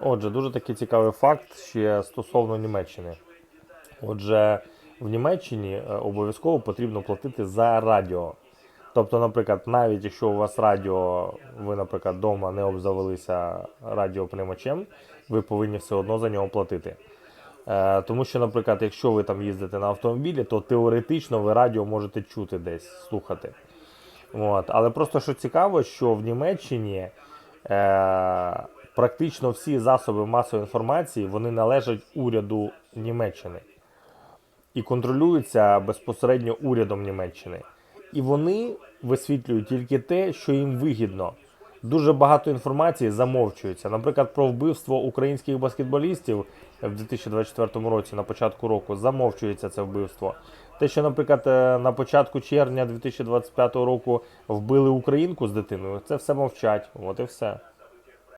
Отже, дуже такий цікавий факт ще стосовно Німеччини. Отже, в Німеччині е, обов'язково потрібно платити за радіо. Тобто, наприклад, навіть якщо у вас радіо, ви, наприклад, вдома не обзавелися радіоприймачем, ви повинні все одно за нього платити. Е, тому що, наприклад, якщо ви там їздите на автомобілі, то теоретично ви радіо можете чути десь, слухати. От. Але просто що цікаво, що в Німеччині е, практично всі засоби масової інформації вони належать уряду Німеччини і контролюються безпосередньо урядом Німеччини. І вони висвітлюють тільки те, що їм вигідно. Дуже багато інформації замовчується. Наприклад, про вбивство українських баскетболістів в 2024 році, на початку року, замовчується це вбивство. Те, що, наприклад, е, на початку червня 2025 року вбили українку з дитиною, це все мовчать. От і все.